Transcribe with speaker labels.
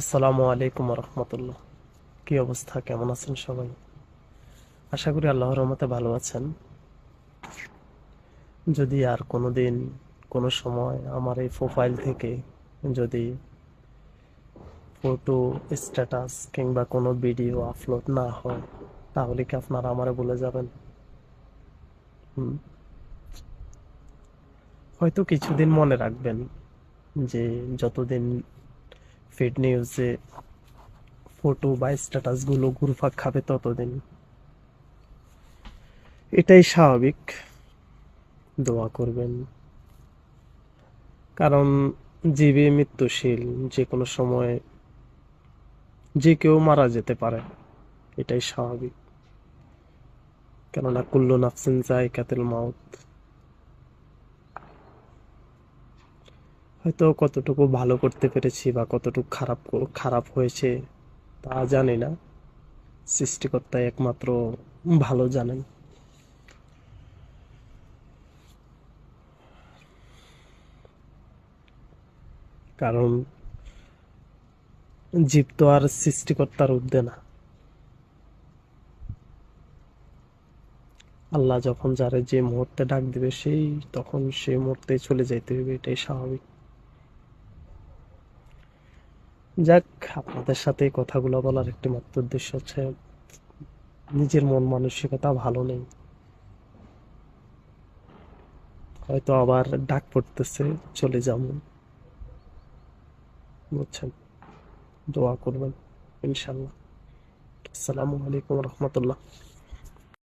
Speaker 1: আসসালামু আলাইকুম রহমতুল্লাহ। কি অবস্থা? কেমন আছেন সবাই? আশা করি আল্লাহর রহমতে ভালো আছেন। যদি আর কোনো দিন কোনো সময় আমার এই প্রোফাইল থেকে যদি ফটো স্ট্যাটাস কিংবা কোনো ভিডিও আপলোড না হয়, তাহলে কি আপনারা আমারে বলে যাবেন। হয়তো কিছুদিন মনে রাখবেন যে যতদিন ফিড নিউজে ফটো বা স্ট্যাটাসগুলো ঘুরপাক খাবে ততদিন। এটাই স্বাভাবিক। দোয়া করবেন। কারণ জীবে মৃত্যুশীল যে কোনো সময় যে কেউ মারা যেতে পারে, এটাই স্বাভাবিক। কেননা কুল্লু নাফসিন জায়কাতুল মাউত হয়তো কতটুকু ভালো করতে পেরেছি বা কতটুকু খারাপ খারাপ হয়েছে, তা জানি না। সৃষ্টিকর্তা একমাত্র ভালো জানেন। কারণ জীব তো আর সৃষ্টিকর্তার ঊর্ধ্বে না। আল্লাহ যখন যারে যে মুহূর্তে ডাক দিবে, সেই তখন সেই মুহূর্তে চলে যাইতে হবে এটাই স্বাভাবিক। যাক, আপনাদের সাথে কথাগুলো বলার একটি মাত্র উদ্দেশ্য হচ্ছে, নিজের মন মানসিকতা ভালো নেই। হয়তো আবার ডাক পড়তেছে, চলে যাব। বুঝছেন? দোয়া করবেন ইনশাল্লাহ আসসালামু আলাইকুম রহমতুল্লাহ।